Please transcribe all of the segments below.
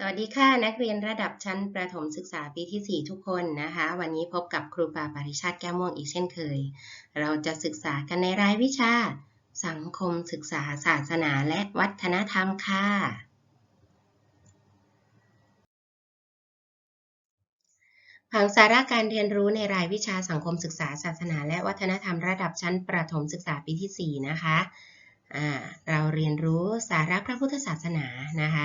สวัสดีค่ะนักเรียนระดับชั้นประถมศึกษาปีที่ 4 ทุกคนนะคะ วันนี้พบกับครูปาปริชาติแก้วม่วงอีกเช่นเคย เราจะศึกษากันในรายวิชา สังคมศึกษาศาสนาและวัฒนธรรมค่ะ ผังสาระการเรียนรู้ในรายวิชาสังคมศึกษาศาสนา และวัฒนธรรมระดับชั้นประถมศึกษาปีที่ 4 นะคะเราเรียนรู้สาระพระพุทธศาสนานะคะ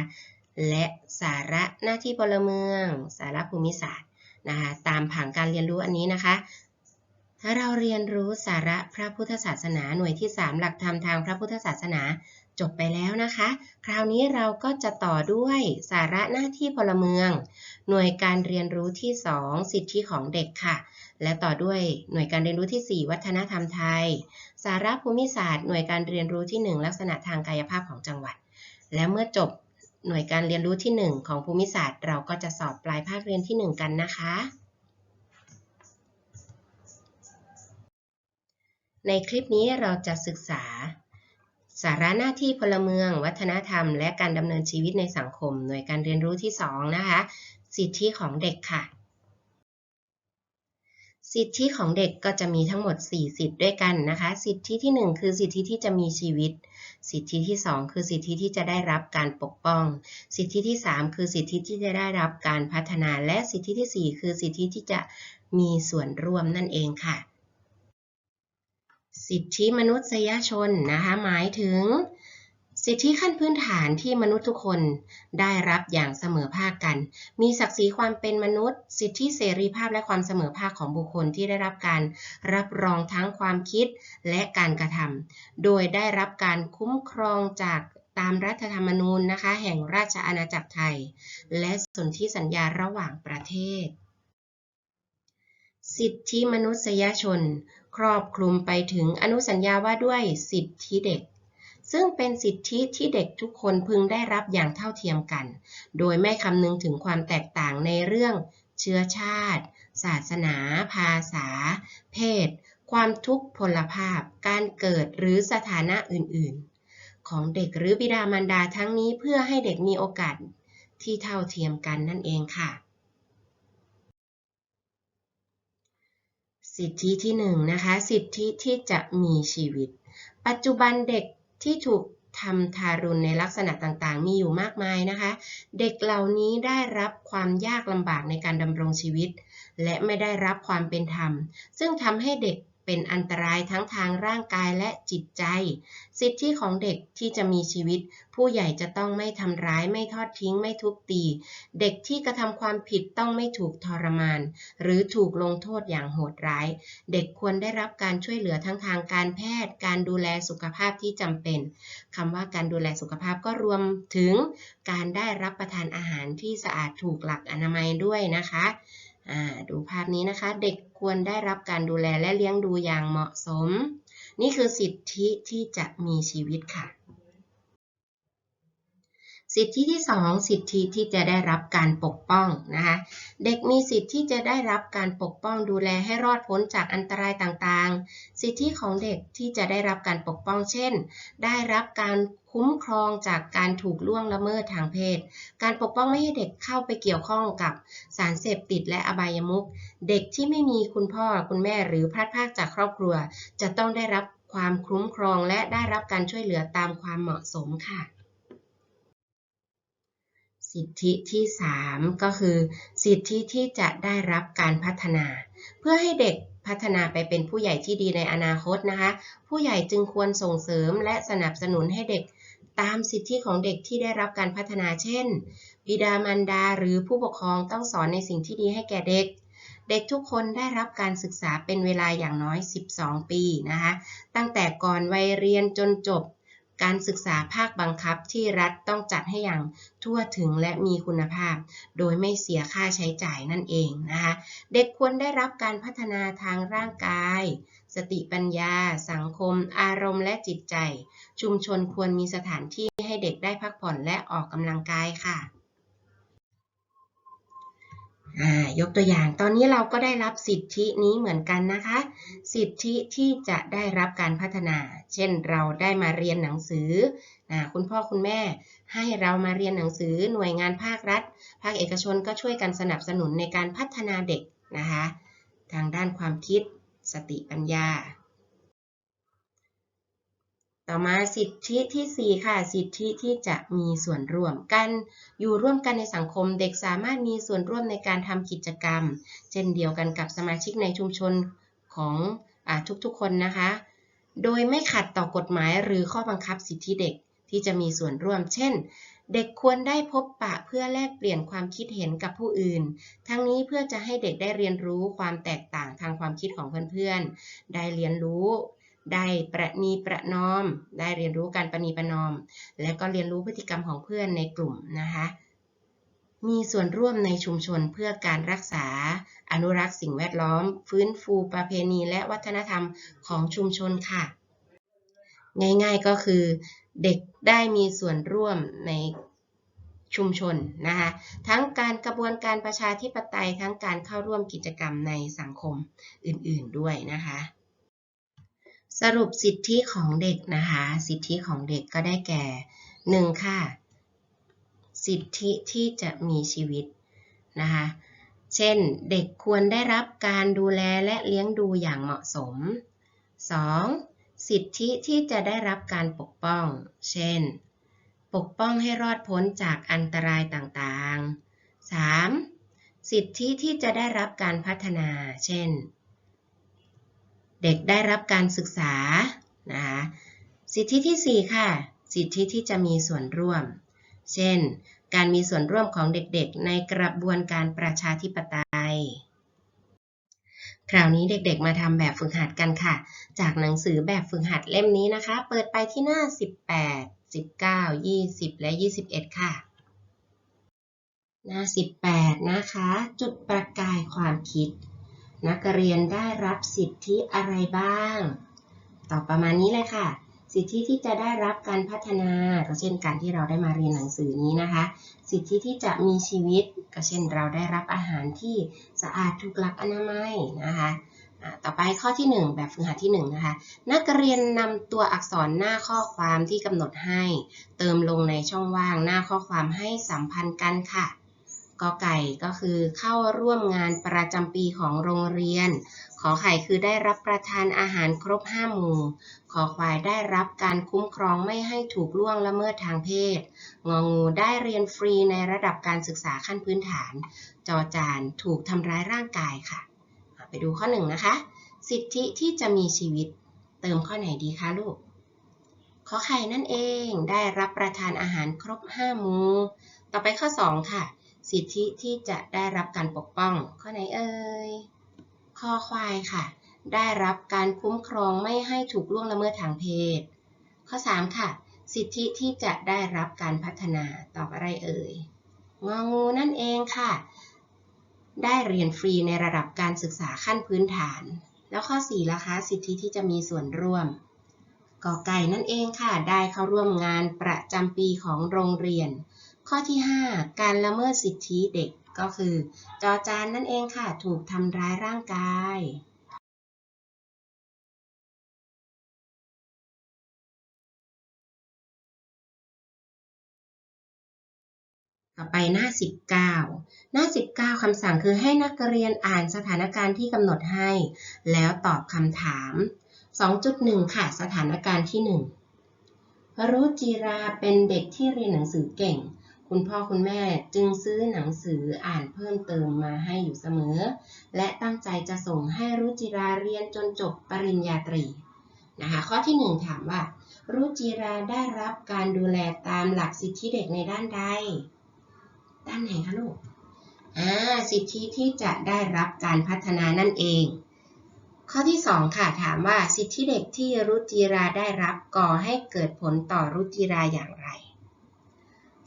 และสาระหน้าที่พลเมือง สาระภูมิศาสตร์นะคะตามผังการเรียนรู้อันนี้นะคะ ถ้าเราเรียนรู้สาระพระพุทธศาสนาหน่วยที่ 3 หลักธรรมทางพระพุทธศาสนาจบไปแล้วนะคะ คราวนี้เราก็จะต่อด้วยสาระหน้าที่พลเมือง หน่วยการเรียนรู้ที่ 2 สิทธิของเด็กค่ะ และต่อด้วยหน่วยการเรียนรู้ที่ 4 วัฒนธรรมไทย สาระภูมิศาสตร์ หน่วยการเรียนรู้ที่ 1 ลักษณะทางกายภาพของจังหวัด และเมื่อจบ หน่วยการเรียนรู้ที่ 1 ของภูมิศาสตร์ เราก็จะสอบปลายภาคเรียนที่ 1 กันนะคะ ในคลิปนี้เราจะศึกษา สาระหน้าที่พลเมือง วัฒนธรรม และการดำเนินชีวิตในสังคม หน่วยการเรียนรู้ที่ 2 นะคะ สิทธิของเด็กค่ะ สิทธิของเด็กก็จะมีทั้งหมด 4 สิทธิด้วยกันนะคะ สิทธิที่ 1 คือสิทธิที่จะมีชีวิต สิทธิที่ 2 คือสิทธิที่จะได้รับการปกป้อง สิทธิที่ 3 คือสิทธิที่จะได้รับการพัฒนา และสิทธิที่ 4 คือสิทธิที่จะมีส่วนร่วมนั่นเองค่ะ สิทธิมนุษยชนนะคะ หมายถึง สิทธิขั้นพื้นฐานที่มนุษย์ทุกคนได้รับอย่างเสมอภาคกัน มีศักดิ์ศรีความเป็นมนุษย์ สิทธิเสรีภาพและความเสมอภาคของบุคคลที่ได้รับการรับรองทั้งความคิดและการกระทำโดยได้รับการคุ้มครองจากตามรัฐธรรมนูญนะคะ แห่งราชอาณาจักรไทย และสนธิสัญญาระหว่างประเทศ สิทธิมนุษยชน ครอบคลุมไปถึงอนุสัญญาว่าด้วยสิทธิเด็ก ซึ่งเป็นสิทธิที่เด็กทุกคนพึงได้รับอย่างเท่าเทียมกัน โดยไม่คำนึงถึงความแตกต่างในเรื่อง เชื้อชาติ ศาสนา ภาษา เพศ ความทุกข์พลภาพ การเกิดหรือสถานะอื่นๆ ของเด็กหรือบิดามารดาทั้งนี้เพื่อให้เด็กมีโอกาสที่เท่าเทียมกันนั่นเองค่ะ สิทธิที่1นงนะคะ สิทธิที่จะมีชีวิต ปัจจุบันเด็ก ที่ถูกทำทารุณในลักษณะต่างๆ มีอยู่มากมายนะคะ เด็กเหล่านี้ได้รับความยากลำบากในการดำรงชีวิต และไม่ได้รับความเป็นธรรม ซึ่งทำให้เด็ก เป็นอันตรายทั้งทางร่างกายและจิตใจ สิทธิของเด็กที่จะมีชีวิต ผู้ใหญ่จะต้องไม่ทำร้ายไม่ทอดทิ้งไม่ทุบตี เด็กที่กระทำความผิดต้องไม่ถูกทรมาน หรือถูกลงโทษอย่างโหดร้าย เด็กควรได้รับการช่วยเหลือทั้งทางการแพทย์ การดูแลสุขภาพที่จำเป็นคำว่าการดูแลสุขภาพก็รวมถึงการได้รับประทานอาหารที่สะอาดถูกหลักอนามัยด้วยนะคะ ดูภาพนี้นะคะ เด็กควรได้รับการดูแลและเลี้ยงดูอย่างเหมาะสม นี่คือสิทธิที่จะมีชีวิตค่ะ สิทธิที่ 2 สิทธิที่จะได้รับการปกป้องนะคะเด็กมีสิทธิที่จะได้รับการปกป้องดูแลให้รอดพ้นจากอันตรายต่างๆ สิทธิของเด็กที่จะได้รับการปกป้องเช่น ได้รับการคุ้มครองจากการถูกล่วงละเมิดทางเพศ การปกป้องไม่ให้เด็กเข้าไปเกี่ยวข้องกับสารเสพติดและอบายมุข เด็กที่ไม่มีคุณพ่อคุณแม่หรือพลัดพรากจากครอบครัว จะต้องได้รับความคุ้มครองและได้รับการช่วยเหลือตามความเหมาะสมค่ะ สิทธิที่ 3 ก็คือ สิทธิที่จะได้รับการพัฒนา เพื่อให้เด็กพัฒนาไปเป็นผู้ใหญ่ที่ดีในอนาคตนะคะ ผู้ใหญ่จึงควรส่งเสริมและสนับสนุนให้เด็กตามสิทธิของเด็กที่ได้รับการพัฒนาเช่น บิดามารดาหรือผู้ปกครองต้องสอนในสิ่งที่ดีให้แก่เด็ก เด็กทุกคนได้รับการศึกษาเป็นเวลาอย่างน้อย 12 ปีนะคะ ตั้งแต่ก่อนวัยเรียนจนจบ การศึกษาภาคบังคับที่รัฐต้องจัดให้อย่างทั่วถึงและมีคุณภาพ โดยไม่เสียค่าใช้จ่ายนั่นเองนะคะ เด็กควรได้รับการพัฒนาทางร่างกาย สติปัญญา สังคม อารมณ์และจิตใจ ชุมชนควรมีสถานที่ให้เด็กได้พักผ่อนและออกกำลังกายค่ะ ยกตัวอย่าง ตอนนี้เราก็ได้รับสิทธินี้เหมือนกันนะคะ สิทธิที่จะได้รับการพัฒนา เช่น เราได้มาเรียนหนังสือ คุณพ่อคุณแม่ ให้เรามาเรียนหนังสือ หน่วยงานภาครัฐ ภาคเอกชนก็ช่วยกันสนับสนุนในการพัฒนาเด็กนะคะ ทางด้านความคิด สติปัญญา ต่อมาสิทธิที่ 4 ค่ะ สิทธิที่จะมีส่วนร่วมกัน อยู่ร่วมกันในสังคมเด็กสามารถมีส่วนร่วมในการทำกิจกรรม เช่นเดียวกันกับสมาชิกในชุมชนของอทุกๆคนนะคะ โดยไม่ขัดต่อกฎหมายหรือข้อบังคับสิทธิเด็กที่จะมีส่วนร่วม เช่น เด็กควรได้พบปะเพื่อแลกเปลี่ยนความคิดเห็นกับผู้อื่น ทั้งนี้เพื่อจะให้เด็กได้เรียนรู้ความแตกต่างทางความคิดของเพื่อนๆ ได้เรียนรู้ ได้ประนีประนอม ได้เรียนรู้การประนีประนอม และก็เรียนรู้พฤติกรรมของเพื่อนในกลุ่มนะคะมีส่วนร่วมในชุมชนเพื่อการรักษา อนุรักษ์สิ่งแวดล้อม ฟื้นฟูประเพณีและวัฒนธรรมของชุมชนค่ะ ง่ายๆก็คือ เด็กได้มีส่วนร่วมในชุมชนนะคะทั้งการกระบวนการประชาธิปไตยทั้งการเข้าร่วมกิจกรรมในสังคมอื่นๆด้วยนะคะ สรุปสิทธิของเด็กนะคะ สิทธิของเด็กก็ได้แก่ 1. ค่ะ สิทธิที่จะมีชีวิตนะคะ เช่น เด็กควรได้รับการดูแลและเลี้ยงดูอย่างเหมาะสม 2. สิทธิที่จะได้รับการปกป้อง เช่น ปกป้องให้รอดพ้นจากอันตรายต่างๆ 3. สิทธิที่จะได้รับการพัฒนา เช่น เด็กได้รับการศึกษานะคะสิทธิที่ 4 ค่ะ สิทธิที่จะมีส่วนร่วม เช่น การมีส่วนร่วมของเด็กๆ ในกระบวนการประชาธิปไตย คราวนี้เด็กๆ มาทำแบบฝึกหัดกันค่ะ จากหนังสือแบบฝึกหัดเล่มนี้นะคะ เปิดไปที่หน้า 18 19 20 และ 21 ค่ะ หน้า 18 นะคะ จุดประกายความคิด นักเรียนได้รับสิทธิอะไรบ้าง ตอบประมาณนี้เลยค่ะ สิทธิที่จะได้รับการพัฒนา ก็เช่นการที่เราได้มาเรียนหนังสือนี้นะคะ สิทธิที่จะมีชีวิต ก็เช่นเราได้รับอาหารที่สะอาดถูกหลักอนามัยนะคะต่อไปข้อที่ 1 แบบฝึกหัดที่1นะคะ นักเรียนนำตัวอักษรหน้าข้อความที่กำหนดให้ เติมลงในช่องว่างหน้าข้อความให้สัมพันธ์กันค่ะ กอไก่ก็คือเข้าร่วมงานประจำปีของโรงเรียน ขอไข่คือได้รับประทานอาหารครบห้าหมู่ ขอควายได้รับการคุ้มครองไม่ให้ถูกล่วงละเมิดทางเพศ งองูได้เรียนฟรีในระดับการศึกษาขั้นพื้นฐาน จอจานถูกทำร้ายร่างกายค่ะ ไปดูข้อหนึ่งนะคะ สิทธิที่จะมีชีวิต เติมข้อไหนดีคะลูก ขอไข่นั่นเอง ได้รับประทานอาหารครบห้าหมู่ ต่อไปข้อ 2 ค่ะ สิทธิที่จะได้รับการปกป้อง ข้อไหนเอ่ยคอควายค่ะ ได้รับการคุ้มครองไม่ให้ถูกล่วงละเมิดทางเพศ ข้อ 3 ค่ะ สิทธิที่จะได้รับการพัฒนาตอบอะไรเอ่ยงองูนั่นเองค่ะ ได้เรียนฟรีในระดับการศึกษาขั้นพื้นฐาน แล้วข้อ4ล่ะคะสิทธิที่จะมีส่วนร่วมกอไก่นั่นเองค่ะ ได้เข้าร่วมงานประจำปีของโรงเรียน ข้อที่ 5 การละเมิดสิทธิเด็กก็คือ จอจานนั่นเองค่ะ ถูกทำร้ายร่างกาย ต่อไปหน้า 19 หน้า 19คำสั่งคือให้นักเรียนอ่านสถานการณ์ที่กำหนดให้ แล้วตอบคำถาม 2.1 ค่ะ สถานการณ์ที่ 1 รุจิราเป็นเด็กที่เรียนหนังสือเก่ง คุณพ่อคุณแม่จึงซื้อหนังสืออ่านเพิ่มเติมมาให้อยู่เสมอ และตั้งใจจะส่งให้รุจิราเรียนจนจบปริญญาตรีนะคะข้อที่ 1 ถามว่า รุจิราได้รับการดูแลตามหลักสิทธิเด็กในด้านใด ด้านไหนคะลูกอ่าสิทธิที่จะได้รับการพัฒนานั่นเอง ข้อที่ 2 ค่ะถามว่าสิทธิเด็กที่รุจิราได้รับก่อให้เกิดผลต่อรุจิราอย่างไร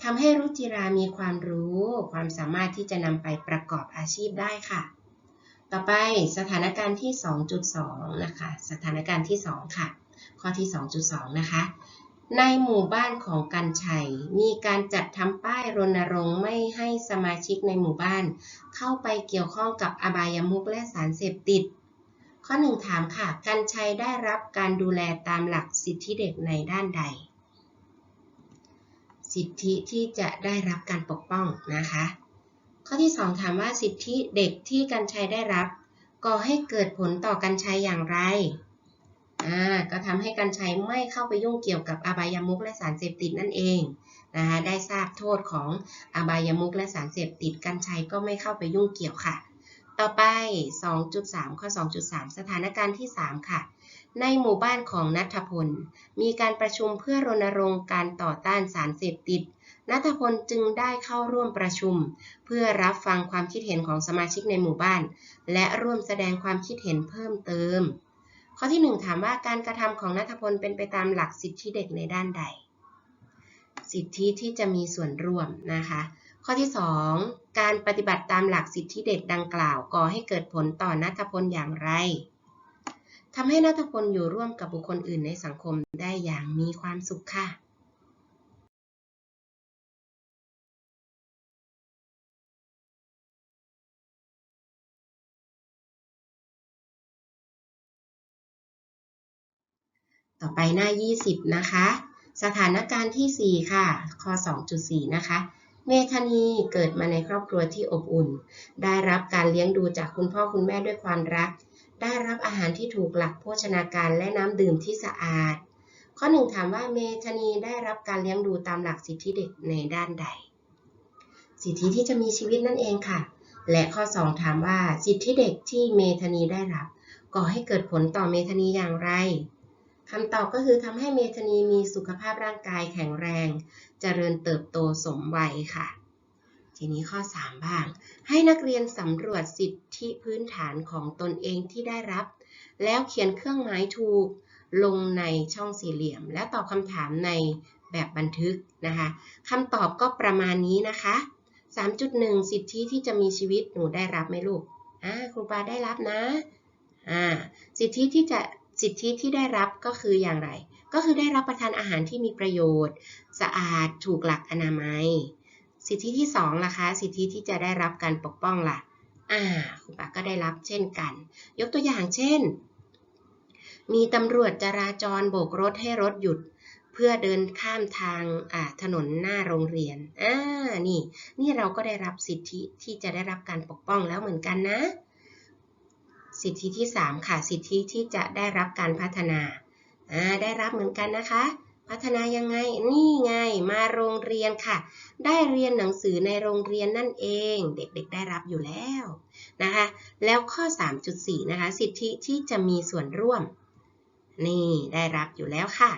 ทำให้รุจิรามีความรู้ ความสามารถที่จะนำไปประกอบอาชีพได้ค่ะ ต่อไปสถานการณ์ที่ 2.2 นะคะ สถานการณ์ที่ 2 ค่ะ ข้อที่ 2.2 นะคะ ในหมู่บ้านของกันชัย มีการจัดทำป้ายรณรงค์ไม่ให้สมาชิกในหมู่บ้าน เข้าไปเกี่ยวข้องกับอบายมุขและสารเสพติด ข้อหนึ่งถามค่ะ กันชัยได้รับการดูแลตามหลักสิทธิเด็กในด้านใด สิทธิที่จะได้รับการปกป้องนะคะ ข้อที่ 2 ถามว่าสิทธิเด็กที่กันชัยได้รับก่อให้เกิดผลต่อกันชัยอย่างไรอ่าก็ทำให้กันชัยไม่เข้าไปยุ่งเกี่ยวกับอบายามุขและสารเสพติดนั่นเองนะคะได้ทราบโทษของอบายามุขและสารเสพติดกันชัยก็ไม่เข้าไปยุ่งเกี่ยวค่ะ ต่อไป 2.3 ข้อ 2.3 สถานการณ์ที่ 3 ค่ะ ในหมู่บ้านของนัทพล มีการประชุมเพื่อรณรงค์การต่อต้านสารเสพติด นัทพลจึงได้เข้าร่วมประชุม เพื่อรับฟังความคิดเห็นของสมาชิกในหมู่บ้าน และร่วมแสดงความคิดเห็นเพิ่มเติม ข้อที่ 1 ถามว่าการกระทำของนัทพลเป็นไปตามหลักสิทธิเด็กในด้านใด สิทธิที่จะมีส่วนร่วมนะคะ ข้อที่ 2 การปฏิบัติตามหลักสิทธิเด็กดังกล่าวก่อให้เกิดผลต่อนัทพลอย่างไร ทำให้นัทพลอยู่ร่วมกับบุคคลอื่นในสังคมได้อย่างมีความสุขค่ะต่อไปหน้า 20 นะคะ สถานการณ์ที่ 4 ค่ะ ข้อ 2.4 นะคะ เมธานีเกิดมาในครอบครัวที่อบอุ่น ได้รับการเลี้ยงดูจากคุณพ่อคุณแม่ด้วยความรัก ได้รับอาหารที่ถูกหลักโภชนาการและน้ำดื่มที่สะอาด ข้อ1ถามว่าเมธานีได้รับการเลี้ยงดูตามหลักสิทธิเด็กในด้านใด สิทธิที่จะมีชีวิตนั่นเองค่ะ และข้อ 2 ถามว่าสิทธิเด็กที่เมธานีได้รับก่อให้เกิดผลต่อเมธานีอย่างไรคำตอบก็คือทำให้เมธานีมีสุขภาพร่างกายแข็งแรงเจริญเติบโตสมวัยค่ะ ทีนี้ข้อ 3 บ้าง ให้นักเรียนสำรวจสิทธิพื้นฐานของตนเองที่ได้รับ แล้วเขียนเครื่องหมายถูกลงในช่องสี่เหลี่ยม และตอบคำถามในแบบบันทึกนะคะคำตอบก็ประมาณนี้นะคะ 3.1 สิทธิที่จะมีชีวิตหนูได้รับไหมลูกอ่าครูปาได้รับนะอ่าสิทธิที่จะสิทธิที่ได้รับก็คืออย่างไร ก็คือได้รับประทานอาหารที่มีประโยชน์ สะอาดถูกหลักอนามัย สิทธิที่2ล่ะคะสิทธิที่จะได้รับการปกป้องล่ะอ่าครูปาก็ได้รับเช่นกัน ยกตัวอย่างเช่น มีตำรวจจราจรโบกรถให้รถหยุด เพื่อเดินข้ามทางถนนหน้าโรงเรียนอ่านี่ นี่เราก็ได้รับสิทธิที่จะได้รับการปกป้องแล้วเหมือนกันนะ สิทธิที่ 3 ค่ะ สิทธิที่จะได้รับการพัฒนาอ่าได้รับเหมือนกันนะคะ พัฒนายังไง นี่ไง มาโรงเรียนค่ะ ได้เรียนหนังสือในโรงเรียนนั่นเอง เด็กๆได้รับอยู่แล้วนะคะ แล้วข้อ 3.4 นะคะ สิทธิที่จะมีส่วนร่วม นี่ได้รับอยู่แล้วค่ะ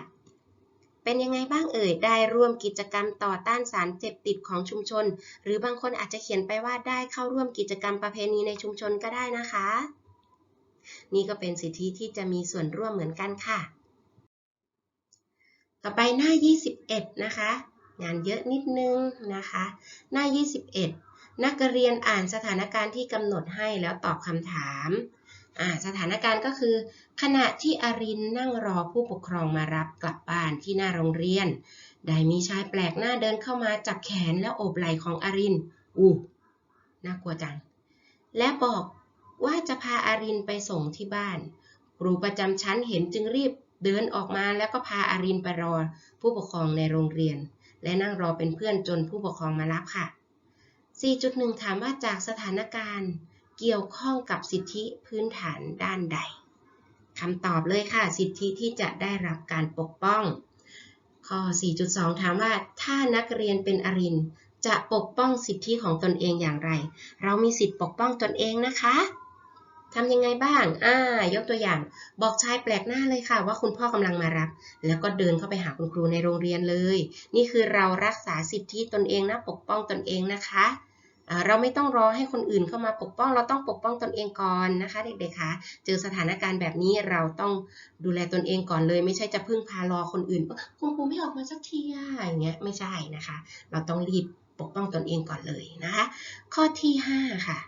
เป็นยังไงบ้างเอ่ย ได้ร่วมกิจกรรมต่อต้านสารเสพติดของชุมชน หรือบางคนอาจจะเขียนไปว่าได้เข้าร่วมกิจกรรมประเพณีในชุมชนก็ได้นะคะ นี่ก็เป็นสิทธิที่จะมีส่วนร่วมเหมือนกันค่ะ ต่อไปหน้า 21 นะคะ งานเยอะนิดนึงนะคะ หน้า 21 นักเรียนอ่านสถานการณ์ที่กำหนดให้แล้วตอบคำถามสถานการณ์ก็คือ ขณะที่อารินนั่งรอผู้ปกครองมารับกลับบ้านที่หน้าโรงเรียน ได้มีชายแปลกหน้าเดินเข้ามาจับแขนและโอบไหล่ของอาริน อู้น่ากลัวจัง และบอกว่าจะพาอารินไปส่งที่บ้าน ครูประจำชั้นเห็นจึงรีบ เดินออกมาแล้วก็พาอารินไปรอ ผู้ปกครองในโรงเรียน และนั่งรอเป็นเพื่อนจนผู้ปกครองมารับค่ะ 4.1 ถามว่าจากสถานการณ์เกี่ยวข้องกับสิทธิพื้นฐานด้านใดคำตอบเลยค่ะ สิทธิที่จะได้รับการปกป้อง ข้อ 4.2 ถามว่าถ้านักเรียนเป็นอรินจะปกป้องสิทธิของตนเองอย่างไร เรามีสิทธิปกป้องตนเองนะคะ ทำยังไงบ้าง อ่า ยกตัวอย่าง บอกชายแปลกหน้าเลยค่ะ ว่าคุณพ่อกำลังมารับ แล้วก็เดินเข้าไปหาคุณครูในโรงเรียนเลย นี่คือเรารักษาสิทธิตนเองนะ ปกป้องตนเองนะคะ เราไม่ต้องรอให้คนอื่นเข้ามาปกป้อง เราต้องปกป้องตนเองก่อนนะคะ เด็กๆ คะ เจอสถานการณ์แบบนี้เราต้องดูแลตนเองก่อนเลย ไม่ใช่จะพึ่งพารอคนอื่นคุณครูไม่ออกมาสักทีอย่างเงี้ย ไม่ใช่นะคะ เราต้องรีบปกป้องตนเองก่อนเลยนะคะ ข้อที่ 5 ค่ะ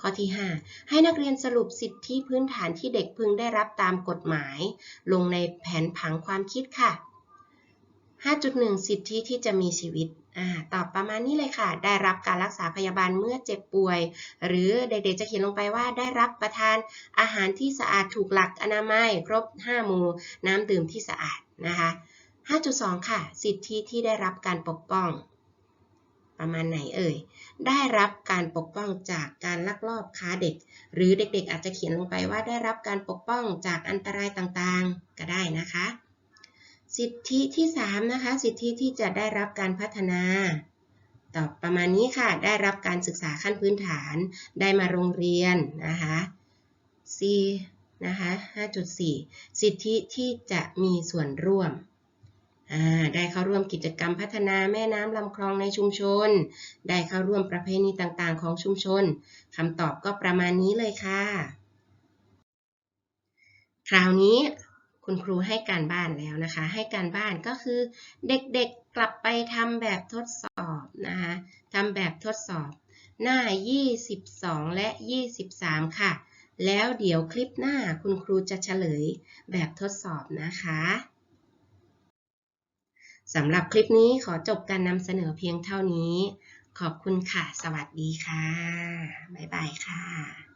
ข้อที่ 5 ให้นักเรียนสรุปสิทธิพื้นฐานที่เด็กพึงได้รับตามกฎหมาย ลงในแผนผังความคิดค่ะ 5.1 สิทธิที่จะมีชีวิตอตอบประมาณนี้เลยค่ะ ได้รับการรักษาพยาบาลเมื่อเจ็บป่วย หรือเด็กๆจะเขียนลงไปว่าได้รับประทานอาหารที่สะอาดถูกหลักอนามัย ครบ 5 หมู่ น้ำดื่มที่สะอาดนะคะ 5.2 ค่ะ สิทธิที่ได้รับการปกป้อง ประมาณไหนเอ่ย ได้รับการปกป้องจากการลักลอบค้าเด็ก หรือเด็กๆอาจจะเขียนลงไปว่าได้รับการปกป้องจากอันตรายต่างๆ ก็ได้นะคะ สิทธิที่3นะคะ สิทธิที่จะได้รับการพัฒนาตอบประมาณนี้ค่ะ ได้รับการศึกษาขั้นพื้นฐาน ได้มาโรงเรียนนะคะ C นะคะ 5.4 สิทธิที่จะมีส่วนร่วม ได้เข้าร่วมกิจกรรมพัฒนาแม่น้ำลำคลองในชุมชน ได้เข้าร่วมประเพณีต่างๆ ของชุมชนคำตอบก็ประมาณนี้เลยค่ะ คราวนี้คุณครูให้การบ้านแล้วนะคะ ให้การบ้านก็คือเด็กๆกลับไปทำแบบทดสอบนะคะทำแบบทดสอบ หน้า 22 และ 23 ค่ะ แล้วเดี๋ยวคลิปหน้าคุณครูจะเฉลยแบบทดสอบนะคะ สำหรับคลิปนี้ขอจบการนำเสนอเพียงเท่านี้ ขอบคุณค่ะ สวัสดีค่ะ บ๊ายบายค่ะ